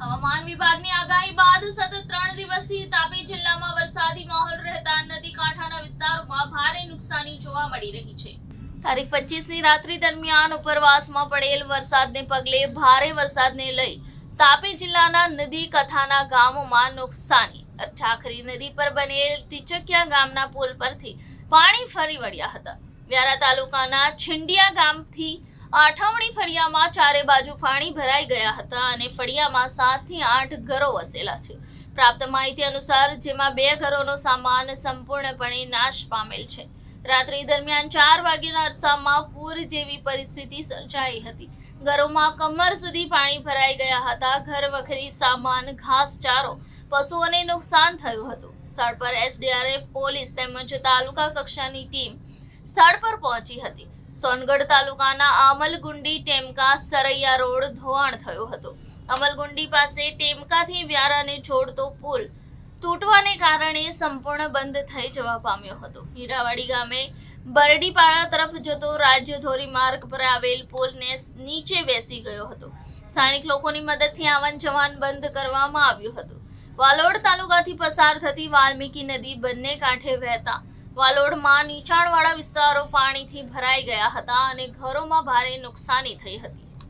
હવામાન વિભાગની આગાહી બાદ સતત ત્રણ દિવસથી તાપી જિલ્લામાં વરસાદી માહોલ રહેતા નદી કાંઠાના વિસ્તારોમાં ભારે નુકસાની જોવા મળી રહી છે. તારીખ પચીસની રાત્રિ દરમિયાન ઉપરવાસમાં પડેલ વરસાદને પગલે ભારે વરસાદને લઈ તાપી જિલ્લાના નદી કથાના ગામોમાં નુકસાની. ઠાખરી નદી પર બનેલ તિચકિયા ગામના પુલ પરથી પાણી ફરી વળ્યા હતા. વ્યારા તાલુકાના છિંડિયા ગામથી આઠવણી ફળિયામાં ચારે બાજુ પાણી ભરાઈ ગયા હતા અને ફળિયામાં સાતથી આઠ ઘરો વસેલા છે. પ્રાપ્ત માહિતી અનુસાર જેમાં બે ઘરોનો સામાન સંપૂર્ણપણે નાશ પામેલ છે. રાત્રિ દરમિયાન ચાર વાગ્યાના અરસામાં પૂર જેવી પરિસ્થિતિ સર્જાઈ હતી. ઘરોમાં કમર સુધી પાણી ભરાઈ ગયા હતા. ઘર વખરી સામાન ઘાસચારો પશુઓને નુકસાન થયું હતું. સ્થળ પર એસડીઆરએફ, પોલીસ તેમજ તાલુકા કક્ષાની ટીમ સ્થળ પર પહોંચી હતી. સોનગઢ તાલુકાના અમલગુંડી ટેમકા સરૈયા રોડ ધોવાણ થયો હતો. અમલગુંડી પાસે ટેમકાથી વ્યારાને જોડતો પુલ તૂટવાને કારણે સંપૂર્ણ બંધ થઈ જવા પામ્યો હતો. હીરાવાડી ગામે બરડીપાડા તરફ જતો રાજ્ય ધોરી માર્ગ પર આવેલ પુલને નીચે બેસી ગયો હતો. સ્થાનિક લોકોની મદદથી આવન જવાન બંધ કરવામાં આવ્યું હતું. વાલોડ તાલુકાથી પસાર થતી વાલ્મીકી નદી બંને કાંઠે વહેતા વાલોડમાં નીચાણવાળા વિસ્તારો પાણીથી ભરાઈ ગયા હતા અને ઘરોમાં ભારે નુકસાની થઈ હતી.